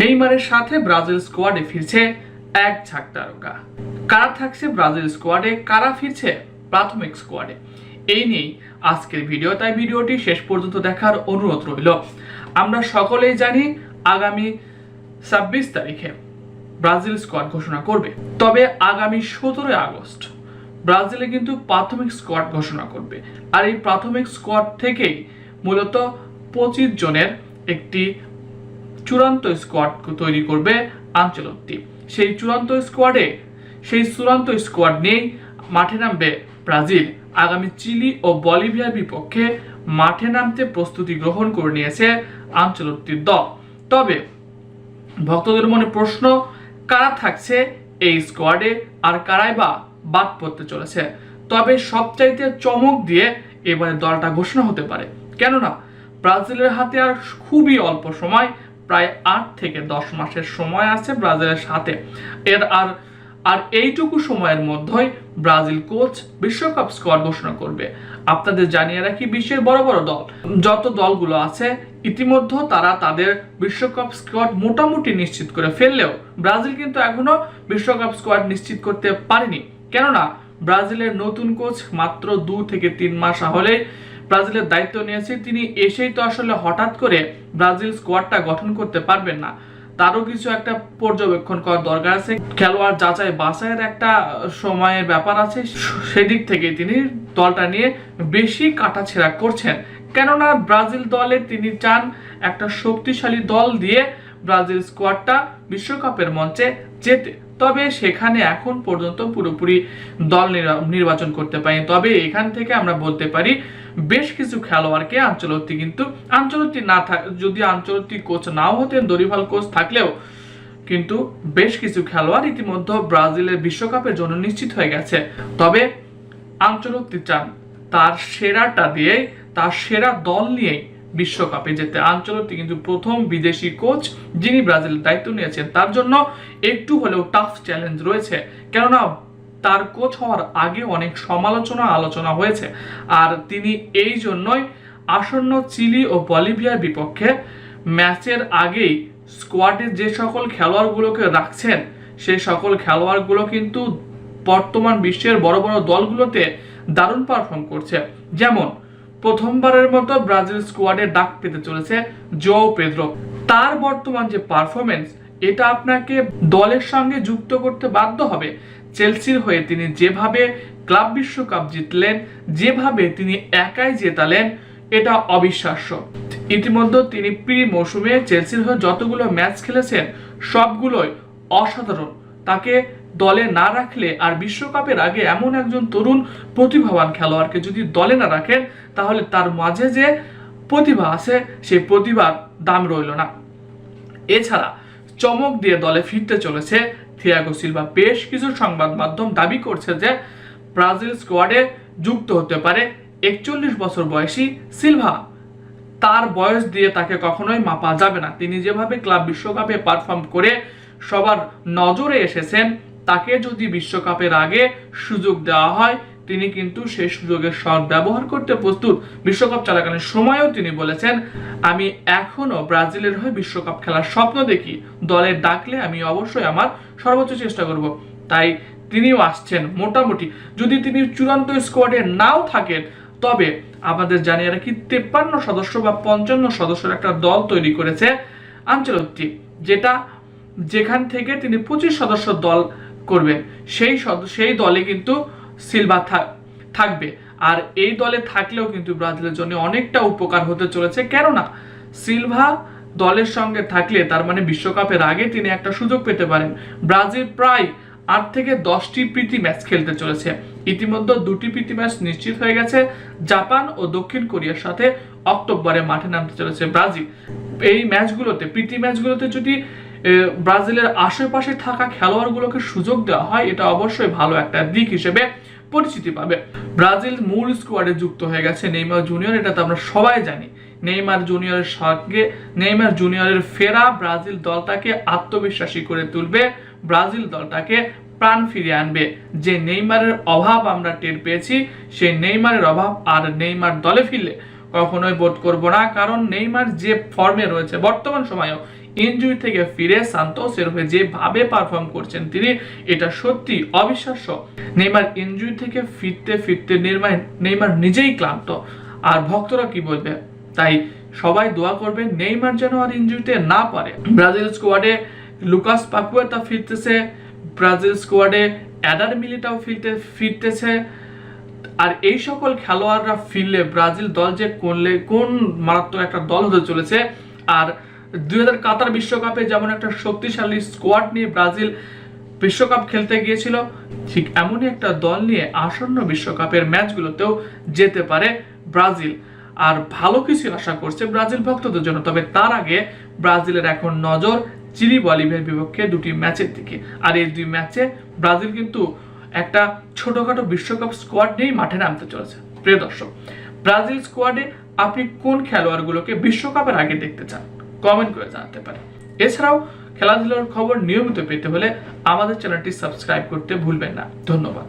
নেইমারের সাথে ব্রাজিল স্কোয়াডে ফিরছে এক ঝাঁক তারকা। কারা থাকছে ব্রাজিল স্কোয়াডে, কারা ফিরছে প্রাথমিক স্কোয়াডে? এই নিয়েই আজকের ভিডিও। তাই ভিডিওটি শেষ পর্যন্ত দেখার অনুরোধ রইল। আমরা সকলেই জানি আগামী ছাব্বিশ তারিখে ব্রাজিল স্কোয়াড ঘোষণা করবে। তবে আগামী সতেরোই আগস্ট ব্রাজিলে কিন্তু প্রাথমিক স্কোয়াড ঘোষণা করবে। আর এই প্রাথমিক স্কোয়াড থেকেই মূলত পঁচিশ জনের একটি চূড়ান্ত স্কোয়াড তৈরি করবে আঞ্চলত্তি সেই চূড়ান্ত স্কোয়াডে সেই চূড়ান্ত স্কোয়াড নিয়েই মাঠে নামবে ব্রাজিল। আগামী চিলি ও বলিভিয়ার বিপক্ষে মাঠে নামতে প্রস্তুতি গ্রহণ করে নিয়েছে আঞ্চলত্তির দল। তবে, ভক্তদের মনে প্রশ্ন, কারা থাকছে এই স্কোয়াডে আর কারাই বা বাদ পড়তে চলেছে? তবে সবচাইতে চমক দিয়ে এবারে দলটা ঘোষণা হতে পারে। কেননা, ব্রাজিলের হাতে আর খুবই অল্প সময় প্রায় আট থেকে দশ মাসের সময় আছে ব্রাজিলের সাথে। এর আর আর এইটুকু সময়ের মধ্যেই ব্রাজিল কোচ বিশ্বকাপ স্কোয়াড ঘোষণা করবে। আপনাদের জানিয়ে রাখি বিশ্বের বড় বড় দল। যত দলগুলো আছে, ইতিমধ্যে তারা তাদের বিশ্বকাপ স্কোয়াড মোটামুটি নিশ্চিত করে ফেললেও ব্রাজিল কিন্তু এখনও বিশ্বকাপ স্কোয়াড নিশ্চিত করতে পারেনি। কেননা, ব্রাজিলের নতুন কোচ মাত্র দু থেকে তিন মাস হলে ব্রাজিলের দায়িত্ব নিয়েছে। তিনি এসেই তো আসলে হঠাৎ করে ব্রাজিল স্কোয়াডটা গঠন করতে পারবেন না। তারও কিছু একটা পর্যবেক্ষণ করার দরকার আছে। খেলোয়াড় যাচাই বাছাইয়ের একটা সময়ের ব্যাপার আছে। সেদিক থেকে তিনি দলটা নিয়ে বেশি কাটাছেড়া করছেন। কেননা ব্রাজিল দলে তিনি চান একটা শক্তিশালী দল দিয়ে ব্রাজিল স্কোয়াডটা বিশ্বকাপের মঞ্চে যেতে তবে সেখানে এখন পর্যন্ত পুরোপুরি দল নির্বাচন করতে পারি তবে এখান থেকে আমরা বলতে পারি, বেশ কিছু খেলোয়াড়কে আঞ্চলত্তি কিন্তু, আঞ্চলত্তি না থাক যদি আঞ্চলত্তি কোচ নাও হতেন, দরিভাল কোচ থাকলেও কিন্তু বেশ কিছু খেলোয়াড় ইতিমধ্যে ব্রাজিলের বিশ্বকাপের জন্য নিশ্চিত হয়ে গেছে। তবে আঞ্চলত্তি চান, তার সেরাটা দিয়ে তার সেরা দল নিয়েই বিশ্বকাপে যেতে আঞ্চলত্তি কিন্তু প্রথম বিদেশি কোচ যিনি ব্রাজিলের দায়িত্ব নিয়েছেন, তার জন্য একটু হলেও টাফ চ্যালেঞ্জ রয়েছে। কেননা তার কোচ হওয়ার আগে অনেক সমালোচনা, আলোচনা হয়েছে। আর তিনি এই জন্যই আসন্ন চিলি ও বলিভিয়ার বিপক্ষে ম্যাচের আগেই স্কোয়াডে যে সকল খেলোয়াড়গুলোকে রাখছেন সেই সকল খেলোয়াড়গুলো কিন্তু বর্তমান বিশ্বের বড় বড় দলগুলোতে দারুণ পারফর্ম করছে। যেমন প্রথমবারের মতো ব্রাজিল স্কোয়াডে ডাক পেতে চলেছে জো পেদ্রো। তার বর্তমান যে পারফরমেন্স এটা আপনাকে দলের সঙ্গে যুক্ত করতে বাধ্য হবে। চেলসির হয়ে তিনি যেভাবে ক্লাব বিশ্বকাপ জিতলেন, যেভাবে তিনি একাই জেতালেন, এটা অবিশ্বাস্য। ইতিমধ্যে তিনি প্রি মৌসুমে চেলসির হয়ে যতগুলো ম্যাচ খেলেছেন, সবগুলোই অসাধারণ। তাকে দলে না রাখলে আর বিশ্বকাপের আগে এমন একজন তরুণ প্রতিভাবান খেলোয়াড়কে যদি দলে না রাখেন তাহলে তার মাঝে যে প্রতিভা আছে, সেই প্রতিভার দাম রইল না। এছাড়া চমক দিয়ে দলে ফিরতে চলেছে থিয়াগো সিলভা। বেশ কিছু সংবাদ মাধ্যম দাবি করছে যে ব্রাজিল স্কোয়াডে যুক্ত হতে পারে একচল্লিশ বছর বয়সী সিলভা। তার বয়স দিয়ে তাকে কখনোই মাপা যাবে না। তিনি যেভাবে ক্লাব বিশ্বকাপে পারফর্ম করে সবার নজরে এসেছেন তাকে যদি বিশ্বকাপের আগে সুযোগ দেওয়া হয়, তিনি কিন্তু সেই সুযোগের সৎ ব্যবহার করতে প্রস্তুত। বিশ্বকাপ চলাকালীন সময়েও তিনি বলেছেন, আমি এখনও ব্রাজিলের হয়ে বিশ্বকাপ খেলার স্বপ্ন দেখি। দলে ডাকলে আমি অবশ্যই আমার সর্বোচ্চ চেষ্টা করব। তাই তিনিও আসছেন মোটামুটি। যদি তিনি চূড়ান্ত স্কোয়াডে নাও থাকেন, তবে আমাদের জানিয়ে রাখি, তেপ্পান্ন সদস্য বা পঞ্চান্ন সদস্যের একটা দল তৈরি করেছে আঞ্চলত্তি, যেটা যেখান থেকে তিনি পঁচিশ সদস্য দল করবেন সেই সেই দলে কিন্তু সিলভা থাকবে। আর এই দলে থাকলেও কিন্তু ব্রাজিলের জন্য অনেকটা উপকার হতে চলেছে। কেননা সিলভা দলের সঙ্গে থাকলে তার মানে বিশ্বকাপের আগে তিনি একটা সুযোগ পেতে পারেন। ব্রাজিল প্রায় আট থেকে দশটি প্রীতি ম্যাচ খেলতে চলেছে। ইতিমধ্যে দুটি প্রীতি ম্যাচ নিশ্চিত হয়ে গেছে। জাপান ও দক্ষিণ কোরিয়ার সাথে অক্টোবরে মাঠে নামতে চলেছে ব্রাজিল। এই ম্যাচগুলোতে, প্রীতি ম্যাচগুলোতে যদি ব্রাজিলের আশেপাশে থাকা খেলোয়াড়গুলোকে সুযোগ দেওয়া হয়, এটা অবশ্যই ভালো একটা দিক হিসেবে পরিচিতি পাবে। ব্রাজিল মূল স্কোয়াডে যুক্ত হয়ে গেছে নেইমার জুনিয়র এটা তো আমরা সবাই জানি। নেইমার জুনিয়রের সঙ্গে, নেইমার জুনিয়রের ফেরা ব্রাজিল দলটাকে আত্মবিশ্বাসী করে তুলবে, ব্রাজিল দলটাকে প্রাণ ফিরিয়ে আনবে। যে নেইমারের অভাব আমরা টের পেয়েছি, সেই নেইমারের অভাব আর নেইমার দলে ফিরলে কখনোই বোধ করব না। কারণ নেইমার যে ফর্মে রয়েছে, বর্তমান সময়েও ইনজুরি থেকে ফিরে সান্তোসের হয়ে যেভাবে পারফর্ম করছেন তিনি, এটা সত্যি অবিশ্বাস্য। নেইমার ইনজুরি থেকে ফিরতে ফিরতে নেইমার নেইমার নিজেই ক্লান্ত। আর ভক্তরা কি বলবে? তাই সবাই দোয়া করবে নেইমার যেন আর ইনজুরিতে না পারে। ব্রাজিল স্কোয়াডে লুকাস পাকুয়েতা ফিরতেছে, ব্রাজিল স্কোয়াডে অ্যাডার মিলিটাও ফিরতে, ফিরতেছে। আর এই সকল খেলোয়াড়রা ফিরলে ব্রাজিল দল যে করলে কোন মারাত্মক একটা দল হতে চলেছে, আর দুই হাজার কাতার বিশ্বকাপে যেমন একটা শক্তিশালী স্কোয়াড নিয়ে ব্রাজিল বিশ্বকাপ খেলতে গিয়েছিল, ঠিক এমনই একটা দল নিয়ে আসন্ন বিশ্বকাপের ম্যাচগুলোতেও যেতে পারে ব্রাজিল। আর ভালো কিছু আশা করছে ব্রাজিল ভক্তদের জন্য, তবে তার আগে ব্রাজিলের এখন নজর চিলি বলিভের বিপক্ষে দুটি ম্যাচের দিকে। আর এই দুই ম্যাচে ব্রাজিল কিন্তু একটা ছোটখাটো বিশ্বকাপ স্কোয়াড নিয়েই মাঠে নামতে চলেছে। প্রিয় দর্শক, ব্রাজিল স্কোয়াডে আপনি কোন খেলোয়াড়গুলোকে বিশ্বকাপের আগে দেখতে চান? কমেন্ট করে জানাতে পারেন। এছাড়াও খেলাধুলার খবর নিয়মিত পেতে হলে আমাদের চ্যানেলটি সাবস্ক্রাইব করতে ভুলবেন না। ধন্যবাদ।